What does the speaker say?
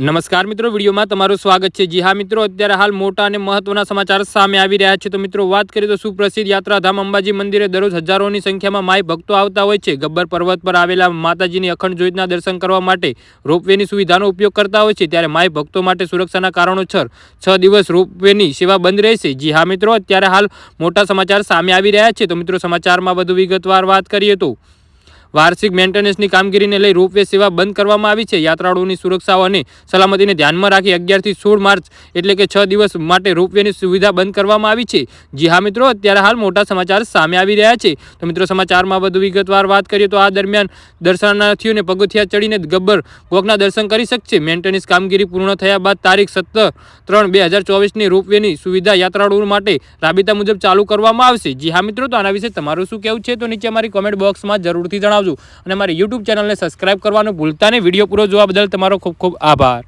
નમસ્કાર મિત્રો, વિડીયોમાં તમારું સ્વાગત છે. જી હા મિત્રો, અત્યારે હાલ મોટા અને મહત્વના સમાચાર સામે આવી રહ્યા છે. તો મિત્રો, વાત કરીએ તો સુપ્રસિદ્ધ યાત્રાધામ અંબાજી મંદિરે દરરોજ હજારોની સંખ્યામાં માય ભક્તો આવતા હોય છે. ગબ્બર પર્વત પર આવેલા માતાજીની અખંડ જ્યોતના દર્શન કરવા માટે રોપવેની સુવિધાનો ઉપયોગ કરતા હોય છે. ત્યારે માય ભક્તો માટે સુરક્ષાના કારણોસર છ દિવસ રોપવેની સેવા બંધ રહેશે. જી હા મિત્રો, અત્યારે હાલ મોટા સમાચાર સામે આવી રહ્યા છે. તો મિત્રો, સમાચારમાં વધુ વિગતવાર વાત કરીએ તો વાર્ષિક મેન્ટેનન્સની કામગીરીને લઈ રોપવે સેવા બંધ કરવામાં આવી છે. યાત્રાળુઓની સુરક્ષા અને સલામતીને ધ્યાનમાં રાખી અગિયારથી સોળ માર્ચ એટલે કે છ દિવસ માટે રોપવેની સુવિધા બંધ કરવામાં આવી છે. જી હા મિત્રો, અત્યારે હાલ મોટા સમાચાર સામે આવી રહ્યા છે. તો મિત્રો, સમાચારમાં વધુ વિગતવાર વાત કરીએ તો આ દરમિયાન દર્શનાર્થીઓને પગથિયા ચડીને ગબ્બર ગોકના દર્શન કરી શકશે. મેન્ટેનન્સ કામગીરી પૂર્ણ થયા બાદ તારીખ સત્તર ત્રણ બે હજાર ચોવીસની રોપવેની સુવિધા યાત્રાળુઓ માટે રાબેતા મુજબ ચાલુ કરવામાં આવશે. જી હા મિત્રો, તો આના વિશે તમારું શું કહેવું છે? તો નીચે અમારી કોમેન્ટ બોક્સમાં જરૂરથી જણાવજો. અને અમારી યુટ્યુબ ચેનલને સબસ્ક્રાઇબ કરવાનું ભૂલતા નહીં. વીડિયો પૂરો જોવા બદલ તમારો ખૂબ ખૂબ આભાર.